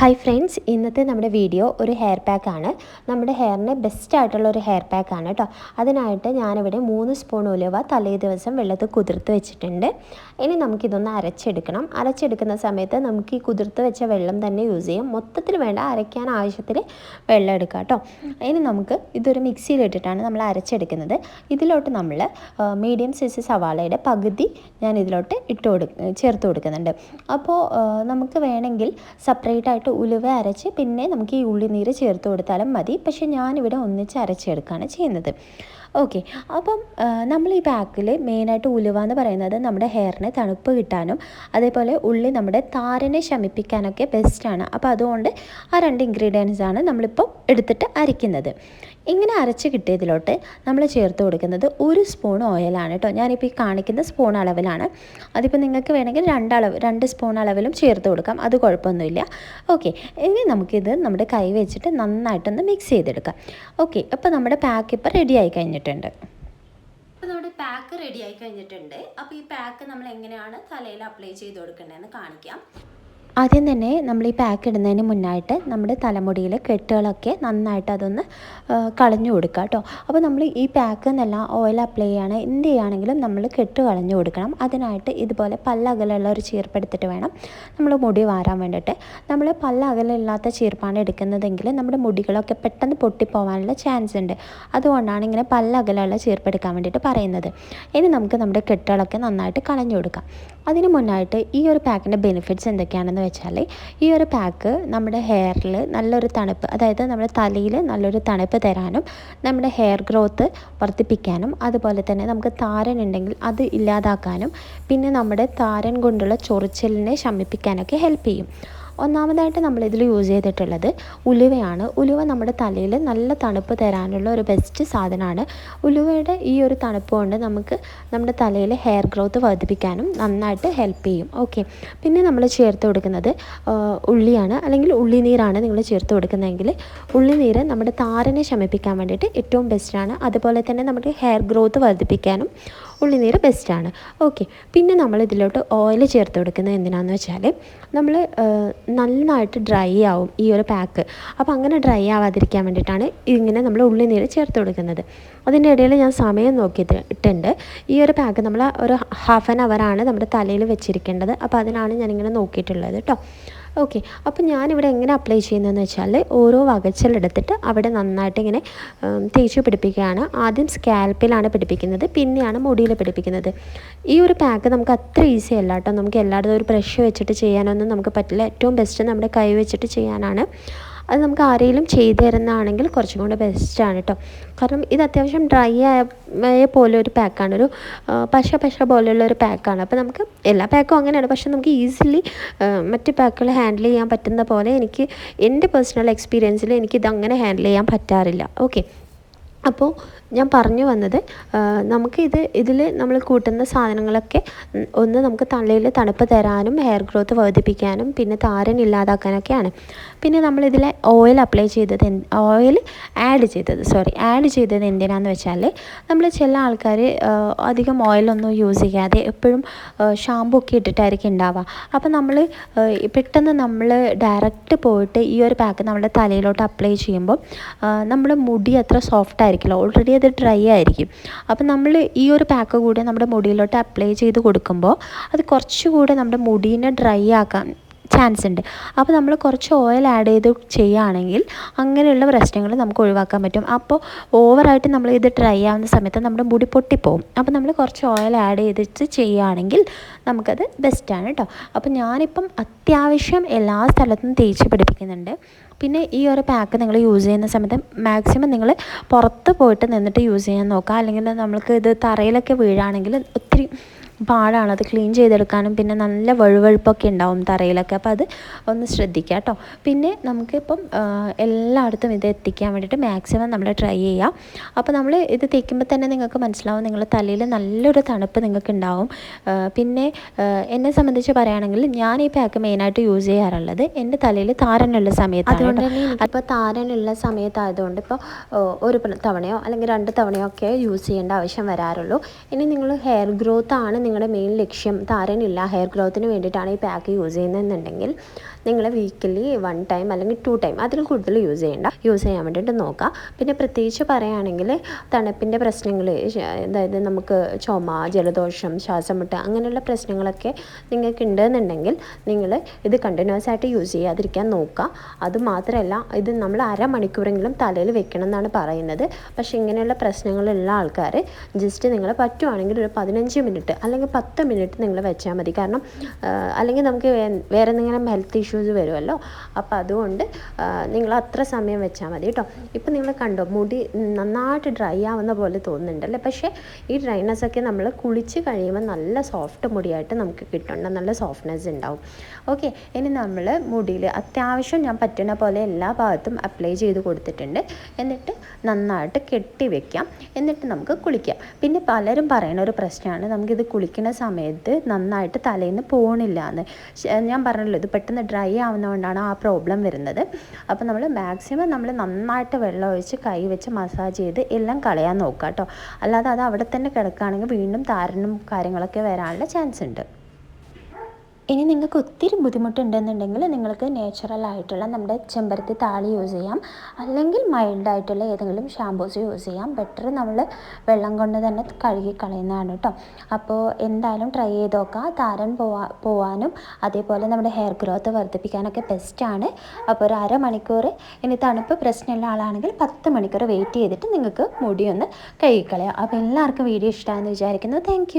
Hi friends ഇന്നത്തെ നമ്മുടെ video ഒരു ഹെയർ പാക്കാണ് നമ്മുടെ ഹെയറിന് ബെസ്റ്റ് ആയിട്ടുള്ള ഒരു ഹെയർ പാക്കാണ് കേട്ടോ അതിനായിട്ട് ഞാനിവിടെ മൂന്ന് സ്പൂൺ ഉലുവ തലേ ദിവസം വെള്ളത്തിൽ കുതിർത്ത് വെച്ചിട്ടുണ്ട്. ഇനി നമുക്കിതൊന്ന് അരച്ചെടുക്കണം. അരച്ചെടുക്കുന്ന സമയത്ത് നമുക്ക് ഈ കുതിർത്ത് വെച്ച വെള്ളം തന്നെ യൂസ് ചെയ്യാം. മൊത്തത്തിൽ വേണ്ട അരയ്ക്കാൻ ആവശ്യത്തിൽ വെള്ളം എടുക്കാം കേട്ടോ ഇനി നമുക്ക് ഇതൊരു മിക്സിയിലിട്ടിട്ടാണ് നമ്മൾ അരച്ചെടുക്കുന്നത്. ഇതിലോട്ട് നമ്മൾ മീഡിയം സൈസ് സവാളയുടെ പകുതി ഞാൻ ഇതിലോട്ട് ഇട്ട് കൊടുക്ക ചേർത്ത് കൊടുക്കുന്നുണ്ട്. അപ്പോൾ നമുക്ക് വേണമെങ്കിൽ സെപ്പറേറ്റ് ആയിട്ട് ഉലുവ അരച്ച് പിന്നെ നമുക്ക് ഈ ഉള്ളിനീര് ചേർത്ത് കൊടുത്താലും മതി. പക്ഷേ ഞാനിവിടെ ഒന്നിച്ച് അരച്ചെടുക്കുകയാണ് ചെയ്യുന്നത്. ഓക്കെ അപ്പം നമ്മൾ ഈ പാക്കിൽ മെയിനായിട്ട് ഉലുവ എന്ന് പറയുന്നത് നമ്മുടെ ഹെയറിന് തണുപ്പ് കിട്ടാനും അതേപോലെ ഉള്ളി നമ്മുടെ താരനെ ശമിപ്പിക്കാനൊക്കെ ബെസ്റ്റാണ് അപ്പോൾ അതുകൊണ്ട് ആ രണ്ട് ഇൻഗ്രീഡിയൻസ് ആണ് നമ്മളിപ്പോൾ എടുത്തിട്ട് അരയ്ക്കുന്നത്. ഇങ്ങനെ അരച്ച് കിട്ടിയതിലോട്ട് നമ്മൾ ചേർത്ത് കൊടുക്കുന്നത് ഒരു സ്പൂൺ ഓയിലാണ് കേട്ടോ ഞാനിപ്പോൾ ഈ കാണിക്കുന്ന സ്പൂൺ അളവിലാണ്. അതിപ്പോൾ നിങ്ങൾക്ക് വേണമെങ്കിൽ രണ്ടളവ് രണ്ട് സ്പൂൺ അളവിലും ചേർത്ത് കൊടുക്കാം. അത് കുഴപ്പമൊന്നുമില്ല. ഓക്കെ ഇനി നമുക്കിത് നമ്മുടെ കൈ വെച്ചിട്ട് നന്നായിട്ടൊന്ന് മിക്സ് ചെയ്തെടുക്കാം. ഓക്കെ അപ്പോൾ നമ്മുടെ പാക്ക് ഇപ്പോൾ റെഡി ആയി കഴിഞ്ഞിട്ടുണ്ട്. നമ്മുടെ പാക്ക് റെഡി ആയി കഴിഞ്ഞിട്ടുണ്ട്. അപ്പോൾ ഈ പാക്ക് നമ്മൾ എങ്ങനെയാണ് തലയിൽ അപ്ലൈ ചെയ്ത് കൊടുക്കേണ്ടതെന്ന് കാണിക്കാം. ആദ്യം തന്നെ നമ്മൾ ഈ പാക്ക് ഇടുന്നതിന് മുന്നായിട്ട് നമ്മുടെ തലമുടിയിലെ കെട്ടുകളൊക്കെ നന്നായിട്ട് അതൊന്ന് കളഞ്ഞു കൊടുക്കുക കേട്ടോ. അപ്പോൾ നമ്മൾ ഈ പാക്ക് എന്നല്ല ഓയിൽ അപ്ലൈ ചെയ്യാണ് എന്ത് ചെയ്യുകയാണെങ്കിലും നമ്മൾ കെട്ട് കളഞ്ഞു കൊടുക്കണം. അതിനായിട്ട് ഇതുപോലെ പല്ല അകലുള്ള ഒരു ചീർപ്പെടുത്തിട്ട് വേണം നമ്മൾ മുടി വാരാൻ വേണ്ടിയിട്ട്. നമ്മൾ പല്ല അകലില്ലാത്ത ചീർപ്പാണ് എടുക്കുന്നതെങ്കിൽ നമ്മുടെ മുടികളൊക്കെ പെട്ടെന്ന് പൊട്ടിപ്പോവാനുള്ള ചാൻസ് ഉണ്ട്. അതുകൊണ്ടാണ് ഇങ്ങനെ പല്ല അകലുള്ള ചീർപ്പെടുക്കാൻ വേണ്ടിയിട്ട് പറയുന്നത്. ഇനി നമുക്ക് നമ്മുടെ കെട്ടുകളൊക്കെ നന്നായിട്ട് കളഞ്ഞു കൊടുക്കാം. അതിന് മുന്നായിട്ട് ഈ ഒരു പാക്കിന്റെ ബെനിഫിറ്റ്സ് എന്തൊക്കെയാണെന്ന് വെച്ചാൽ ഈ ഒരു പാക്ക് നമ്മുടെ ഹെയറിൽ നല്ലൊരു തണുപ്പ് അതായത് നമ്മുടെ തലയിൽ നല്ലൊരു തണുപ്പ് തരാനും നമ്മുടെ ഹെയർ ഗ്രോത്ത് വർദ്ധിപ്പിക്കാനും അതുപോലെ തന്നെ നമുക്ക് താരൻ ഉണ്ടെങ്കിൽ അത് ഇല്ലാതാക്കാനും പിന്നെ നമ്മുടെ താരൻ കൊണ്ടുള്ള ചൊറിച്ചിലിനെ ശമിപ്പിക്കാനൊക്കെ ഹെൽപ്പ് ചെയ്യും. ഒന്നാമതായിട്ട് നമ്മൾ ഇതിൽ യൂസ് ചെയ്തിട്ടുള്ളത് ഉലുവയാണ്. ഉലുവ നമ്മുടെ തലയിൽ നല്ല തണുപ്പ് തരാനുള്ള ഒരു ബെസ്റ്റ് സാധനമാണ്. ഉലുവയുടെ ഈ ഒരു തണുപ്പ് കൊണ്ട് നമുക്ക് നമ്മുടെ തലയിൽ ഹെയർ ഗ്രോത്ത് വർദ്ധിപ്പിക്കാനും നന്നായിട്ട് ഹെൽപ്പ് ചെയ്യും. ഓക്കെ പിന്നെ നമ്മൾ ചേർത്ത് കൊടുക്കുന്നത് ഉള്ളിയാണ്. അല്ലെങ്കിൽ ഉള്ളിനീരാണ് നിങ്ങൾ ചേർത്ത് കൊടുക്കുന്നതെങ്കിൽ ഉള്ളിനീര് നമ്മുടെ താരനെ ശമിപ്പിക്കാൻ വേണ്ടിയിട്ട് ഏറ്റവും ബെസ്റ്റാണ് അതുപോലെ തന്നെ നമുക്ക് ഹെയർ ഗ്രോത്ത് വർദ്ധിപ്പിക്കാനും ഉള്ളിനീര് ബെസ്റ്റാണ് ഓക്കെ പിന്നെ നമ്മൾ ഇതിലോട്ട് ഓയിൽ ചേർത്ത് കൊടുക്കുന്നത് എന്തിനാണെന്ന് വെച്ചാൽ നമ്മൾ നന്നായിട്ട് ഡ്രൈ ആവും ഈ ഒരു പാക്ക് അപ്പോൾ അങ്ങനെ ഡ്രൈ ആവാതിരിക്കാൻ വേണ്ടിയിട്ടാണ് ഇങ്ങനെ നമ്മൾ ഉള്ളിനീര് ചേർത്ത് കൊടുക്കുന്നത്. അതിന്റെ ഇടയിൽ ഞാൻ സമയം നോക്കിയിട്ടുണ്ട്. ഈ ഒരു പാക്ക് നമ്മൾ ഒരു ഹാഫ് ആൻ അവറാണ് നമ്മുടെ തലയിൽ വെച്ചിരിക്കേണ്ടത്. അപ്പോൾ അതിനാണ് ഞാനിങ്ങനെ നോക്കിയിട്ടുള്ളത് കേട്ടോ ഓക്കെ അപ്പോൾ ഞാനിവിടെ എങ്ങനെ അപ്ലൈ ചെയ്യുന്നതെന്ന് വെച്ചാൽ ഓരോ വകച്ചലെടുത്തിട്ട് അവിടെ നന്നായിട്ട് ഇങ്ങനെ തേച്ച് പിടിപ്പിക്കുകയാണ്. ആദ്യം സ്കാൽപ്പിലാണ് പിടിപ്പിക്കുന്നത് പിന്നെയാണ് മുടിയിൽ പിടിപ്പിക്കുന്നത്. ഈ ഒരു പാക്ക് നമുക്ക് അത്ര ഈസി അല്ല കേട്ടോ നമുക്ക് എല്ലായിടത്തും ഒരു ബ്രഷ് വെച്ചിട്ട് ചെയ്യാനൊന്നും നമുക്ക് പറ്റില്ല. ഏറ്റവും ബെസ്റ്റ് നമ്മുടെ കൈ വെച്ചിട്ട് ചെയ്യാനാണ്. അത് നമുക്ക് ആരെങ്കിലും ചെയ്തു തരുന്നതാണെങ്കിൽ കുറച്ചും കൂടെ ബെസ്റ്റാണ് കേട്ടോ കാരണം ഇത് അത്യാവശ്യം ഡ്രൈ ആയ പോലെ ഒരു പാക്കാണ് ഒരു പശ പശ പോലെയുള്ള ഒരു പാക്കാണ് അപ്പോൾ നമുക്ക് എല്ലാ പാക്കും അങ്ങനെയാണ്. പക്ഷെ നമുക്ക് ഈസിലി മറ്റ് പാക്കുകൾ ഹാൻഡിൽ ചെയ്യാൻ പറ്റുന്ന പോലെ എനിക്ക് എന്റെ പേഴ്സണൽ എക്സ്പീരിയൻസിൽ എനിക്കിത് അങ്ങനെ ഹാൻഡിൽ ചെയ്യാൻ പറ്റാറില്ല. ഓക്കെ അപ്പോൾ ഞാൻ പറഞ്ഞു വന്നത് നമുക്ക് ഇത് ഇതിൽ നമ്മൾ കൂട്ടുന്ന സാധനങ്ങളൊക്കെ ഒന്ന് നമുക്ക് തലയിൽ തണുപ്പ് തരാനും ഹെയർ ഗ്രോത്ത് വർദ്ധിപ്പിക്കാനും പിന്നെ താരൻ ഇല്ലാതാക്കാനൊക്കെയാണ്. പിന്നെ നമ്മളിതിൽ ഓയിൽ അപ്ലൈ ചെയ്തത് ഓയിൽ ആഡ് ചെയ്തത് സോറി ആഡ് ചെയ്തത് എന്തിനാന്ന് വെച്ചാൽ നമ്മൾ ചില ആൾക്കാർ അധികം ഓയിലൊന്നും യൂസ് ചെയ്യാതെ എപ്പോഴും ഷാമ്പു ഒക്കെ ഇട്ടിട്ടായിരിക്കും ഉണ്ടാവുക അപ്പോൾ നമ്മൾ പെട്ടെന്ന് നമ്മൾ ഡയറക്റ്റ് പോയിട്ട് ഈ ഒരു പാക്ക് നമ്മുടെ തലയിലോട്ട് അപ്ലൈ ചെയ്യുമ്പോൾ നമ്മുടെ മുടി അത്ര സോഫ്റ്റ് ആയിരിക്കില്ല. ഓൾറെഡി അത് ഡ്രൈ ആയിരിക്കും. അപ്പം നമ്മൾ ഈ ഒരു പാക്ക് കൂടെ നമ്മുടെ മുടിയിലോട്ട് അപ്ലൈ ചെയ്ത് കൊടുക്കുമ്പോൾ അത് കുറച്ചുകൂടെ നമ്മുടെ മുടീനെ ഡ്രൈ ആക്കാൻ ചാൻസ് ഉണ്ട് അപ്പോൾ നമ്മൾ കുറച്ച് ഓയിൽ ആഡ് ചെയ്ത് ചെയ്യുകയാണെങ്കിൽ അങ്ങനെയുള്ള പ്രശ്നങ്ങൾ നമുക്ക് ഒഴിവാക്കാൻ പറ്റും. അപ്പോൾ ഓവറായിട്ട് നമ്മൾ ഇത് ഡ്രൈ ആവുന്ന സമയത്ത് നമ്മുടെ മുടി പൊട്ടിപ്പോവും. അപ്പോൾ നമ്മൾ കുറച്ച് ഓയിൽ ആഡ് ചെയ്തിട്ട് ചെയ്യുകയാണെങ്കിൽ നമുക്കത് ബെസ്റ്റാണ് കേട്ടോ അപ്പോൾ ഞാനിപ്പം അത്യാവശ്യം എല്ലാ സ്ഥലത്തും തേച്ച് പിടിപ്പിക്കുന്നുണ്ട്. പിന്നെ ഈ ഒരു പാക്ക് നിങ്ങൾ യൂസ് ചെയ്യുന്ന സമയത്ത് മാക്സിമം നിങ്ങൾ പുറത്ത് പോയിട്ട് നിന്നിട്ട് യൂസ് ചെയ്യാൻ നോക്കുക. അല്ലെങ്കിൽ നമ്മൾക്ക് ഇത് തറയിലൊക്കെ വീഴുകയാണെങ്കിൽ ഒത്തിരി പാടാണ് അത് ക്ലീൻ ചെയ്തെടുക്കാനും പിന്നെ നല്ല വഴുവഴുപ്പൊക്കെ ഉണ്ടാവും തറയിലൊക്കെ. അപ്പോൾ അത് ഒന്ന് ശ്രദ്ധിക്കുക കേട്ടോ. പിന്നെ നമുക്കിപ്പം എല്ലായിടത്തും ഇത് എത്തിക്കാൻ വേണ്ടിയിട്ട് മാക്സിമം നമ്മൾ ട്രൈ ചെയ്യാം അപ്പോൾ നമ്മൾ ഇത് തേക്കുമ്പോൾ തന്നെ നിങ്ങൾക്ക് മനസ്സിലാവും നിങ്ങളുടെ തലയിൽ നല്ലൊരു തണുപ്പ് നിങ്ങൾക്ക് ഉണ്ടാവും. പിന്നെ എന്നെ സംബന്ധിച്ച് പറയുകയാണെങ്കിൽ ഞാൻ ഈ പാക്ക് മെയിനായിട്ട് യൂസ് ചെയ്യാറുള്ളത് എന്റെ തലയിൽ താരനുള്ള സമയത്ത് അതുകൊണ്ട് ഇപ്പോൾ താരനുള്ള സമയത്തായതുകൊണ്ട് ഇപ്പോൾ ഒരു തവണയോ അല്ലെങ്കിൽ രണ്ട് തവണയോ ഒക്കെ യൂസ് ചെയ്യേണ്ട ആവശ്യം വരാറുള്ളൂ. ഇനി നിങ്ങൾ ഹെയർ ഗ്രോത്ത് ആണ് നിങ്ങളുടെ മെയിൻ ലക്ഷ്യം താരനില്ല ഹെയർ ഗ്രോത്തിന് വേണ്ടിയിട്ടാണ് ഈ പാക്ക് യൂസ് ചെയ്യുന്നതെന്നുണ്ടെങ്കിൽ നിങ്ങൾ വീക്കിലി വൺ ടൈം അല്ലെങ്കിൽ ടു ടൈം അതിൽ കൂടുതൽ യൂസ് ചെയ്യേണ്ട. യൂസ് ചെയ്യാൻ വേണ്ടിയിട്ട് നോക്കുക പിന്നെ പ്രത്യേകിച്ച് പറയുകയാണെങ്കിൽ തണുപ്പിന്റെ പ്രശ്നങ്ങൾ അതായത് നമുക്ക് ചുമ ജലദോഷം ശ്വാസം മുട്ട അങ്ങനെയുള്ള പ്രശ്നങ്ങളൊക്കെ നിങ്ങൾക്ക് ഉണ്ടെന്നുണ്ടെങ്കിൽ നിങ്ങൾ ഇത് കണ്ടിന്യൂസ് ആയിട്ട് യൂസ് ചെയ്യാതിരിക്കാൻ നോക്കുക അതുമാത്രമല്ല ഇത് നമ്മൾ അരമണിക്കൂറെങ്കിലും തലയിൽ വെക്കണം എന്നാണ് പറയുന്നത്. പക്ഷേ ഇങ്ങനെയുള്ള പ്രശ്നങ്ങളുള്ള ആൾക്കാർ ജസ്റ്റ് നിങ്ങൾ പറ്റുവാണെങ്കിൽ ഒരു പതിനഞ്ച് മിനിറ്റ് അല്ലെങ്കിൽ പത്ത് മിനിറ്റ് നിങ്ങൾ വെച്ചാൽ മതി. കാരണം അല്ലെങ്കിൽ നമുക്ക് വേറെ എന്തെങ്കിലും ഹെൽത്ത് ഇഷ്യൂസ് വരുമല്ലോ. അപ്പോൾ അതുകൊണ്ട് നിങ്ങൾ അത്ര സമയം വെച്ചാൽ മതി കേട്ടോ. ഇപ്പം നിങ്ങൾ കണ്ടോ മുടി നന്നായിട്ട് ഡ്രൈ ആവുന്ന പോലെ തോന്നുന്നുണ്ടല്ലേ പക്ഷേ ഈ ഡ്രൈനസ് ഒക്കെ നമ്മൾ കുളിച്ച് കഴിയുമ്പോൾ നല്ല സോഫ്റ്റ് മുടിയായിട്ട് നമുക്ക് കിട്ടുന്നുണ്ട് നല്ല സോഫ്റ്റ്നെസ് ഉണ്ടാവും ഓക്കെ ഇനി നമ്മൾ മുടിയിൽ അത്യാവശ്യം ഞാൻ പറ്റുന്ന പോലെ എല്ലാ ഭാഗത്തും അപ്ലൈ ചെയ്ത് കൊടുത്തിട്ടുണ്ട്. എന്നിട്ട് നന്നായിട്ട് കെട്ടി വെക്കാം. എന്നിട്ട് നമുക്ക് കുളിക്കാം. പിന്നെ പലരും പറയുന്ന ഒരു പ്രശ്നമാണ് നമുക്കിത് കുളിക്കുന്ന സമയത്ത് നന്നായിട്ട് തലേന്ന് പോകണില്ല എന്ന് ഞാൻ പറഞ്ഞല്ലോ ഇത് പെട്ടെന്ന് ഡ്രൈ ആവുന്നതുകൊണ്ടാണ് ആ പ്രോബ്ലം വരുന്നത്. അപ്പോൾ നമ്മൾ മാക്സിമം നമ്മൾ നന്നായിട്ട് വെള്ളം ഒഴിച്ച് കൈ വെച്ച് മസാജ് ചെയ്ത് എല്ലാം കളയാൻ നോക്കുക കേട്ടോ അല്ലാതെ അത് അവിടെ തന്നെ കിടക്കുകയാണെങ്കിൽ വീണ്ടും താരനും കാര്യങ്ങളൊക്കെ വരാനുള്ള ചാൻസ് ഉണ്ട്. ഇനി നിങ്ങൾക്ക് ഒത്തിരി ബുദ്ധിമുട്ടുണ്ടെന്നുണ്ടെങ്കിൽ നിങ്ങൾക്ക് നാച്ചുറൽ ആയിട്ടുള്ള നമ്മുടെ ചെമ്പരത്തി താളി യൂസ് ചെയ്യാം. അല്ലെങ്കിൽ മൈൽഡായിട്ടുള്ള ഏതെങ്കിലും ഷാംപൂസ് യൂസ് ചെയ്യാം. ബെറ്റർ നമ്മൾ വെള്ളം കൊണ്ട് തന്നെ കഴുകി കളയുന്നതാണ് കേട്ടോ അപ്പോൾ എന്തായാലും ട്രൈ ചെയ്ത് നോക്കുക താരൻ പോവാ പോവാനും അതേപോലെ നമ്മുടെ ഹെയർ ഗ്രോത്ത് വർദ്ധിപ്പിക്കാനൊക്കെ ബെസ്റ്റാണ് അപ്പോൾ ഒരു അരമണിക്കൂർ ഇനി തണുപ്പ് പ്രശ്നമുള്ള ആളാണെങ്കിൽ പത്ത് മണിക്കൂർ വെയിറ്റ് ചെയ്തിട്ട് നിങ്ങൾക്ക് മുടിയൊന്ന് കഴുകിക്കളയാം അപ്പോൾ എല്ലാവർക്കും വീഡിയോ ഇഷ്ടമാണെന്ന് വിചാരിക്കുന്നു. താങ്ക്